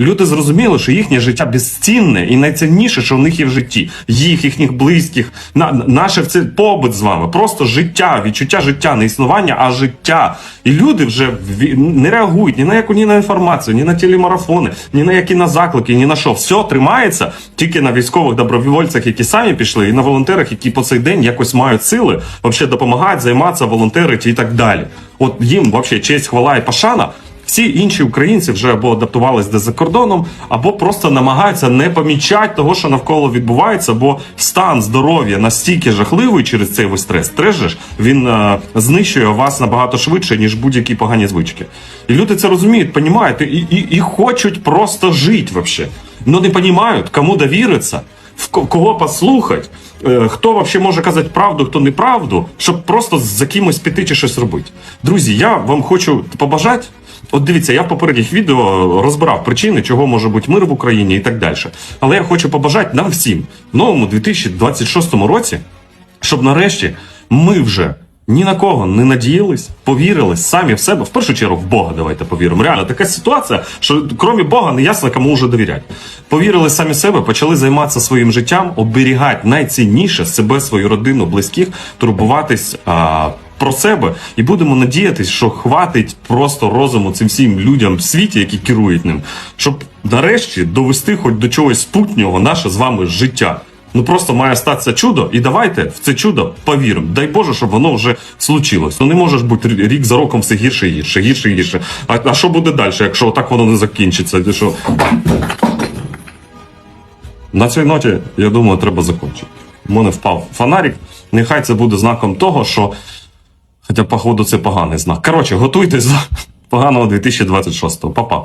Люди зрозуміли, що їхнє життя безцінне і найцінніше, що в них є в житті. Їх, їхніх близьких, на, наше це побут з вами. Просто життя, відчуття життя, не існування, а життя. І люди вже не реагують ні на яку ні на інформацію, ні на телемарафони, ні на які на заклики, ні на що. Все тримається тільки на військових добровольцях, які самі пішли, і на волонтерах, які по цей день якось мають сили, взагалі допомагають, займатися, волонтерити і так далі. От їм взагалі честь, хвала і пошана. Всі інші українці вже або адаптувались десь за кордоном, або просто намагаються не помічати того, що навколо відбувається, бо стан здоров'я настільки жахливий через цей весь стрес. Стрес він е, знищує вас набагато швидше, ніж будь-які погані звички. І люди це розуміють, понімають, і, і, і хочуть просто жити вообще. Ну не розуміють, кому довіритися, в кого послухати, е, хто вообще може казати правду, хто неправду, щоб просто за кимось піти чи щось робити. Друзі, я вам хочу побажати. От дивіться, я в попередніх відео розбирав причини, чого може бути мир в Україні і так далі. Але я хочу побажати нам всім в новому 2026 році, щоб нарешті ми вже ні на кого не надіялись, повірили самі в себе, в першу чергу в Бога давайте повіримо. Реально така ситуація, що крім Бога не ясно, кому вже довіряти. Повірили самі себе, почали займатися своїм життям, оберігати найцінніше себе, свою родину, близьких, турбуватись. А, про себе і будемо надіятись, що хватить просто розуму цим всім людям в світі, які керують ним, щоб нарешті довести хоч до чогось спутнього наше з вами життя. Ну просто має статися чудо, і давайте в це чудо повіримо. Дай Боже, щоб воно вже случилось. Ну не може ж бути рік за роком все гірше і гірше, гірше і гірше. А, а що буде далі, якщо так воно не закінчиться? Що? На цій ноті, я думаю, треба закінчити. У мене впав фонарик. Нехай це буде знаком того, що. Хоча, походу, це поганий знак. Коротше, готуйтесь до поганого 2026-го. Па-па.